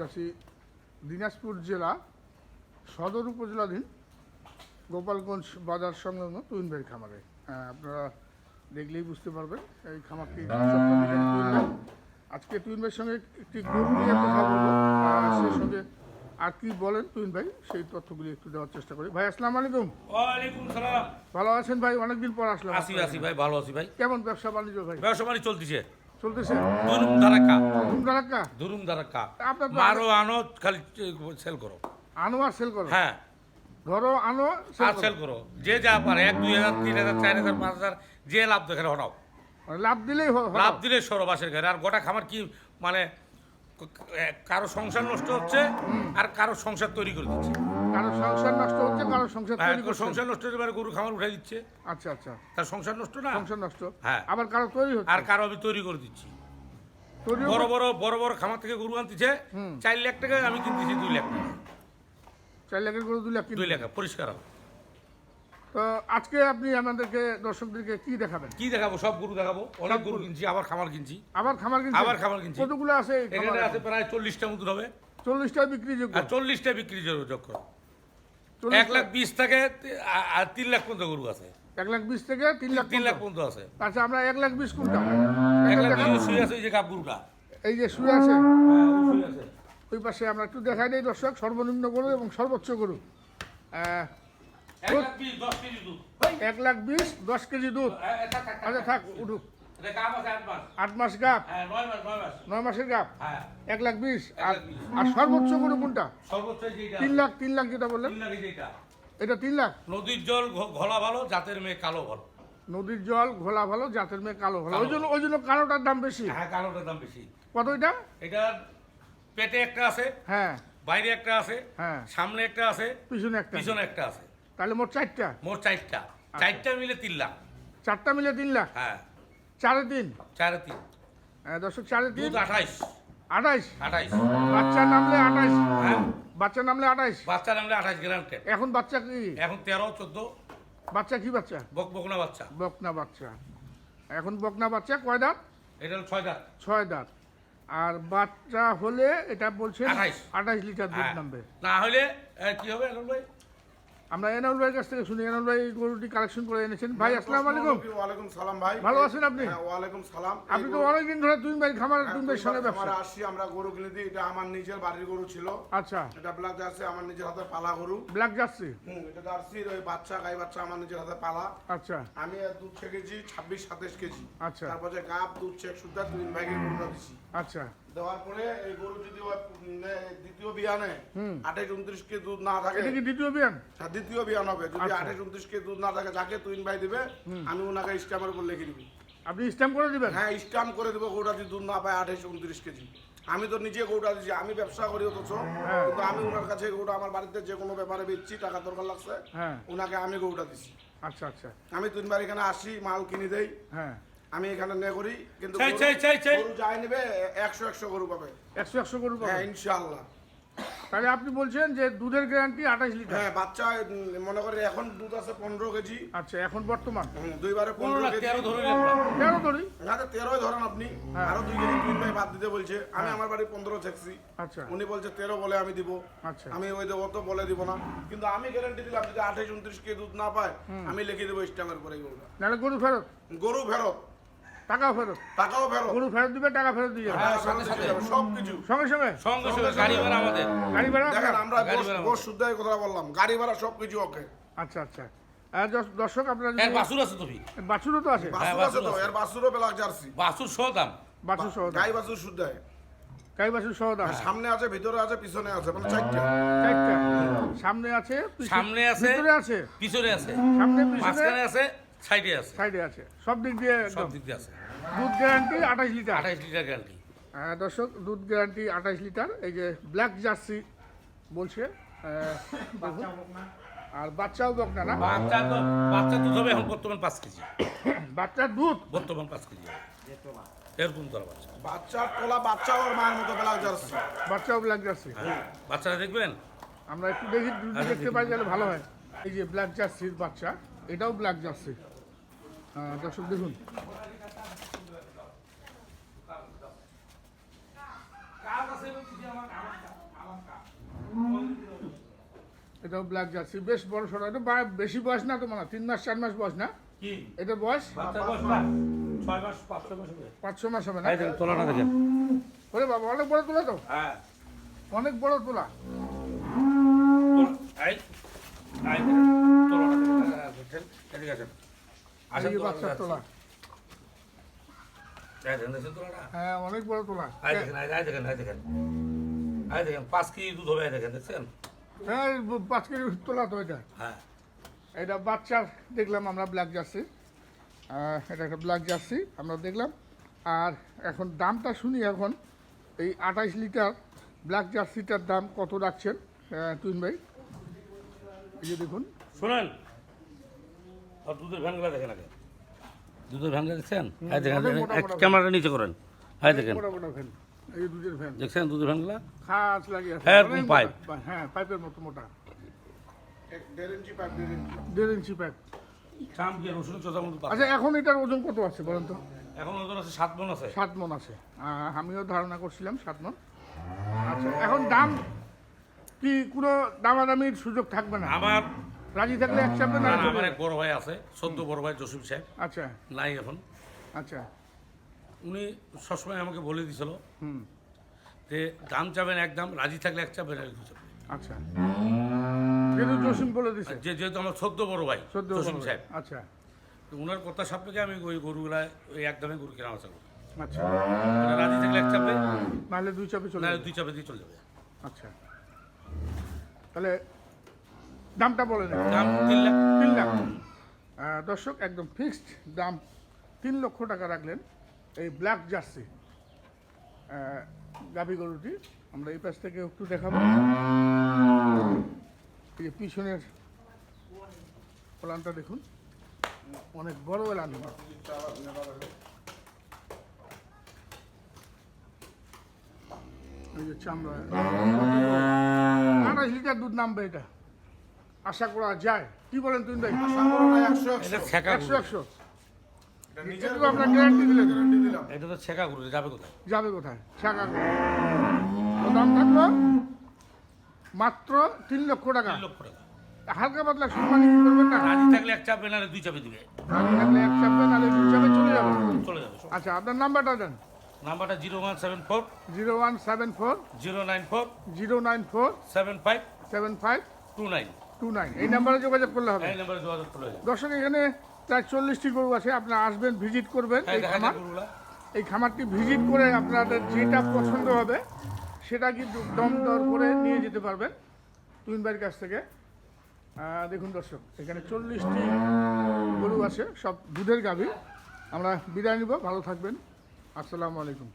যাচ্ছি দিনাজপুর জেলা সদর উপজেলাধীন গোপালগঞ্জ বাজার সংলগ্ন তুইন ভাইয়ের খামারে। হ্যাঁ, আপনারা দেখলেই বুঝতে পারবেন এই খামারটি। আজকে তুইন ভাইয়ের সঙ্গে একটি গরু নিয়ে কথা বলব। সেই সঙ্গে আর কি বলেন তুইন ভাই সেই তথ্যগুলি একটু দেওয়ার চেষ্টা করি। ভাই আসসালামু আলাইকুম। ওয়ালাইকুম সালাম। ভালো আছেন ভাই? অনেকদিন পর আসলাম আসি আসি ভাই ভালো আছি ভাই। কেমন ব্যবসা বাণিজ্য ভাই? ব্যবসা বাণিজ্য চলতেছে। চলতেছে? দুরুম ধুমধারাক্কা দুরুম ধারাক্কা আপনার তো মারো আনো খালি সেল করো। আনো আর সেল করো? হ্যাঁ। ধরো আনো আর সেল করো। যে যা পারে এক দুই হাজার তিন হাজার চার হাজার পাঁচ হাজার যে লাভ দেখে হটাও মানে লাভ দিলেই লাভ দিলে সরো বাসের ঘরে আর গোটা খামার কি মানে কারও সংসার নষ্ট হচ্ছে আর কারও সংসার তৈরি করে দিচ্ছে। কারও সংসার নষ্ট হচ্ছে কারও সংসার হ্যাঁ, তৈরি করছে। সংসার নষ্ট হতে পারে গরু খামার দিচ্ছে। আচ্ছা আচ্ছা। তার সংসার নষ্ট না? সংসার নষ্ট। হ্যাঁ। আবার কারও তৈরি হচ্ছে? আর কারও আমি তৈরি করে দিচ্ছি। বড় বড় বড় বড় খামার থেকে গরু আনতেছে। চার লাখ টাকা আমি কিনতেছি দুই লাখ টাকা। চার লাখের করে দুই লাখ দুই লাখ পরিষ্কার হবে। তো আজকে আপনি আমাদেরকে দর্শকদেরকে কি দেখাবেন? কি দেখাবো? সব গরু দেখাবো। অনেক গরু গরু। কিনছি আবার খামার কিনছি। আবার খামার কিনছেন? আবার খামার কিনছি। কতগুলো আছে এখানে আছে প্রায় চল্লিশটা মতন হবে। চল্লিশটা বিক্রি যোগ্য চল্লিশটা বিক্রি যোগ্য এক লাখ বিশ থেকে আর তিন লাখ পর্যন্ত গরু আছে। এক লাখ বিশ থেকে তিন লাখ তিন লাখ পর্যন্ত। আছে। আচ্ছা আমরা এক লাখ বিশ কোনটা এক লাখ বিশ শুয়ে আছে এই যে গাব গরুটা। এই যে শুয়ে আছে। হ্যাঁ, ওই পাশে আমরা একটু দেখাই দিই দর্শক সর্বনিম্ন গরু এবং সর্বোচ্চ গরু। এক লাখ বিশ, দশ কেজি দুধ। এক লাখ বিশ দশ কেজি দুধ। হ্যাঁ, আচ্ছা থাক উঠুক। আট মাস। গাপ হ্যাঁ, নয় মাস, নয় মাস। নয় মাসের গাপ হ্যাঁ, এক লাখ বিশ? আর সর্বোচ্চ গরু কোনটা? তিন লাখ তিন লাখ যেটা বললেন। এটা তিন লাখ? নদীর জল ঘোলা ভালো জাতের মেয়ে কালো ভালো। নদীর জল ঘোলা ভালো জাতের মেয়ে কালো ভালো। ওই জন্য ওই জন্য কালোটার দাম বেশি? হ্যাঁ কালোটার দাম বেশি। কত এটা? এটার পেটে একটা আছে হ্যাঁ। বাইরে একটা আছে হ্যাঁ। সামনে একটা আছে পিছনে একটা। পিছনে একটা আছে। তাহলে মোট চারটা? মোট চারটা। চারটা মিলে তিন লাখ। চারটা মিলে তিন লাখ? হ্যাঁ। চারে তিন। চারে তিন। হ্যাঁ, দর্শক চারে তিন। আঠাইশ। আঠাইশ। আঠাইশ। বাচ্চা নামলে আঠাইশ। হ্যাঁ। বাচ্চা নামলে আঠাইশ। বাচ্চা নামলে আঠাইশ গ্রান্টেড। এখন বাচ্চা কি? এখন তেরো চোদ্দ। বাচ্চা কি বাচ্চা? বক বকনা বাচ্চা। বকনা বাচ্চা। এখন বকনা বাচ্চা কয় দাঁত? এটা হলো ছয় দাঁত। ছয় দাঁত। আর বাচ্চা হলে এটা বলছেন 28 আঠাইশ লিটার দুধ হ্যাঁ। নামবে। না হলে কি হবে ভাই আমরা এনাউল ভাইয়ের কাছ থেকে শুনি। এনাউল ভাই গরুটি কালেকশন করে এনেছেন। ভাই আসসালামু আলাইকুম। ওয়ালাইকুম সালাম ভাই। ভালো আছেন আপনি? হ্যাঁ, ওয়ালাইকুম সালাম। আপনি তো অনেকদিন ধরে তুই ভাই খামার তুই ভাইয়ের সঙ্গে হ্যাঁ, ব্যবসা। আমরা আসছি আমরা গরু কিনে দিই। এটা আমার নিজের বাড়ির গরু ছিল। আচ্ছা। এটা ব্ল্যাক জার্সি আমার নিজের হাতে পালা গরু। Black jersey? হুম, এটা জার্সির ওই বাচ্চা গাই বাচ্চা আমার নিজের হাতে পালা। আচ্ছা। আমি দুধ ছেকেছি ছাব্বিশ সাতাশ কেজি। আচ্ছা। তারপর গাপ দুধ চেক সুদ্ধা তিন ভাগে গরুটা দিছি। আচ্ছা। দেওয়ার পরে এই গরু যদি দ্বিতীয় বিয়ানে আঠাশ উনত্রিশ কেজি দুধ না থাকে। দ্বিতীয় বিয়ান? হ্যাঁ, দ্বিতীয় বিয়ান হবে। যদি আচ্ছা। আঠাশ উনত্রিশ কেজি দুধ না থাকে যাকে তুইন ভাই দিবে আমি ওনাকে স্ট্যাম্পের উপর লিখে দিবি। আপনি স্ট্যাম্প করে দিবেন? হ্যাঁ স্ট্যাম্প করে দেবো গৌটা যদি দুধ না পায় আঠাশ উনত্রিশ কেজি আমি তো নিজে গৌটা দিচ্ছি আমি ব্যবসা করি অথচ। হ্যাঁ। কিন্তু আমি ওনার কাছে গৌটা আমার বাড়িতে যে কোনো ব্যাপারে বেচছি টাকা দরকার লাগছে ওনাকে আমি গৌটা দিচ্ছি আচ্ছা আচ্ছা। আমি তিনবার এখানে আসি মাল কিনে দেই। হ্যাঁ। আমি এখানে নে করি কিন্তু গরু- যাই নেবে একশো একশো গরু পাবে। একশো একশো গরু হ্যাঁ পাবেন ইনশাল্লাহ তাহলে আপনি বলছেন যে দুধের গ্যারান্টি আঠাশ লিটার। হ্যাঁ বাচ্চা মনে করে এখন দুধ আছে পনেরো কেজি। আচ্ছা এখন বর্তমান? দুইবারে পনেরো কেজি। তেরো ধরে তেরো ধরি? না তেরোই ধরেন আপনি। হ্যাঁ। আরও দুই কেজি তিন ভাই বাদ দিতে বলছে। আমি আমার বাড়ি পনেরো চেকছি আচ্ছা। উনি বলছে তেরো বলে আমি দিব। আচ্ছা। আমি ওই দেবো তো বলে দিব না। কিন্তু আমি গ্যারান্টি দিলাম যদি আঠাশ উনত্রিশ কে দুধ না পায় আমি লিখে দেবো স্ট্যাম্পের পরে গরুটা। গরু ফেরত? গরু ফেরত। টাকাও ফেরত। টাকাও ফেরত। গরু ফেরত দিবে টাকা ফেরত দিয়ে যাবে। হ্যাঁ, সাথে সাথে সব কিছু। সঙ্গে সঙ্গে? সঙ্গে সঙ্গে গাড়ি ভাড়া আমাদের। গাড়ি ভাড়া দেখেন আমরা বস- কথা বললাম। গাড়ি ভাড়া সব কিছু ওকে। আচ্ছা আচ্ছা। দর্শক আপনার এর বাসুর আছে তুমি বাছুরও তো আছে? বাসুর আছে তো এর বাসুরও জার্সি। বাসুর সহ দাম বাছুর সহ গাই বাসুর শুদ্ধ। গাই বাছুর সহ দাম সামনে আছে ভিতরে আছে পিছনে আছে মানে চারটা। চারটা। সামনে আছে সামনে আছে। ভিতরে আছে। পিছনে আছে। সামনে পিছনে আছে সাইডে আছে। সাইডে আছে। সব দিক দিয়ে সব দিক দিয়ে আছে। দুধ গ্যারান্টি আঠাশ লিটার। আঠাইশ লিটার গ্যারান্টি আহ, দর্শক দুধ গ্যারান্টি আঠাশ লিটার। এই যে ব্ল্যাক জার্সি বলছে আর বাচ্চাও বকনা না বাচ্চা তো বাচ্চা দুধ হবে এখন বর্তমান পাঁচ কেজি। বাচ্চার দুধ? বর্তমান পাঁচ কেজি এরকম তোরা বাচ্চা। বাচ্চার তোলা বাচ্চা ওর মায়ের মতো বেলা জার্সি বাচ্চাও ব্ল্যাক জার্সি হ্যাঁ। বাচ্চারা দেখবেন? আমরা একটু দেখি আচ্ছা, দেখতে পাই তাহলে ভালো হয়। এই যে ব্ল্যাক জার্সির বাচ্চা এটাও ব্ল্যাক জার্সি দর্শক দেখুন। এটাও ব্ল্যাক জার্সি বেশ বড় সড়ো এটা বা- বেশি বয়স না তো মানে তিন মাস চার মাস বয়স না? কি? এটা বয়স? না? মাস। পাঁচ হবে। মাস হবে না? দেখেন ওরে বাবা অনেক বড় তোলা তো। হ্যাঁ। অনেক বড় তোলা। তোলা- দেখেন হ্যাঁ, দেখছেন? এদিকে আসেন আসেন এই যে তোলাটা বাচ্চার দেখাচ্ছি। তোলা এই দেখেন, দেখছেন তোলাটা? হ্যাঁ অনেক বড় তোলা। এই দেখেন, পাঁচ কেজি দুধ হবে, দেখেন, দেখছেন? হ্যাঁ পাঁচ কেজি তোলা তো এটা। হ্যাঁ। এটা বাচ্চার দেখলাম আমরা ব্ল্যাক জার্সি। এটা একটা ব্ল্যাক জার্সি আমরা দেখলাম। আর এখন দামটা শুনি এখন এই আঠাইশ লিটার ব্ল্যাক জার্সিটার দাম কত রাখছেন? তুহিন ভাই এই যে দেখুন। শোনেন, আর দুধের ভ্যানগুলো দেখেন আগে। দুধের ভ্যানগুলো দেখছেন? এই দেখেন, ক্যামেরাটা নিচে করেন। এই দেখেন। মোটা মোটা ভ্যান। এই দুধের ভ্যান। দেখছেন দুধের ভ্যানগুলো? খাস আছে। হ্যাঁ, পাইপ। হ্যাঁ পাইপের মতো মোটা। এক দেড় ইঞ্চি পাইপ চাম রসুন মতো আচ্ছা এখন এটার ওজন কত আছে বলেন তো? এখন ওজন আছে সাত মন আছে। সাত মন আছে। আমিও ধারণা করছিলাম সাত মন। আচ্ছা এখন দাম কি কোনো দামাদামির সুযোগ থাকবে না? আমার রাজি থাকলে একসাথে না আমার এক বড় ভাই আছে সদ্য বড় ভাই জসিম সাহেব। আচ্ছা। নাই এখন। আচ্ছা। উনি সবসময় আমাকে বলে দিছিল হুম। যে দাম চাবেন এক দাম রাজি থাকলে এক চাবেন এক চাবেন। আচ্ছা। যেহেতু জসিম বলে দিছে। যে যেহেতু আমার সদ্য বড় ভাই জসিম সাহেব। আচ্ছা। তো ওনার কথা সাপেক্ষে আমি ওই গরুগুলা ওই এক দামে গরু কেনা আছে আচ্ছা। রাজি থাকলে এক চাপে নাহলে দুই চাপে চলে না যাবে। দুই চাপে দিয়ে চলে যাবে। আচ্ছা। তাহলে দামটা বলে দেন। দাম তিন লাখ। তিন লাখ। দর্শক একদম ফিক্সড দাম তিন লক্ষ টাকা রাখলেন এই ব্ল্যাক জার্সি গাভী গরুটি আমরা এই পাশ থেকে একটু দেখাবো। এই যে পিছনের প্লানটা দেখুন। অনেক বড় এলান। এই যে চামড়া। আঠাশ লিটার দুধ নামবে এটা। আশা করা যায়। কি বলেন তুমি ভাই? একশো একশো। আপনার গ্যারান্টি দিলেন। এটা তো ছেঁকা গরু যাবে কোথায়? যাবে কোথায়? ছাকা করে দাম থাকল মাত্র তিন লক্ষ টাকা। তিন লক্ষ টাকা। হালকা পাতলা সম্মানি কি করবেন না? রাজি থাকলে এক চাপে নাহলে দুই চাপে দিবে। রাজি থাকলে এক চাপবে নাহলে দুই চাপে চলে যাবে। চলে যাবে আচ্ছা আপনার নাম্বারটা দেন। নাম্বারটা zero one seven four. Zero one seven four. Zero nine four. Zero nine four. Seven five. Seven five. Two nine. Two nine এই নাম্বারে যোগাযোগ করলে হবে। এখানে প্রায় চল্লিশটি গরু আছে। আসবেন ভিজিট করবেন এই খামার। এই খামারটি ভিজিট করে আপনাদের যেটা পছন্দ হবে সেটা কিন্তু করে নিয়ে যেতে পারবেন বাড়ির কাছ থেকে। দেখুন দর্শক এখানে চল্লিশটি গরু আছে সব দুধের গাভী। আমরা বিদায় নিব ভালো থাকবেন। আসসালামু আলাইকুম।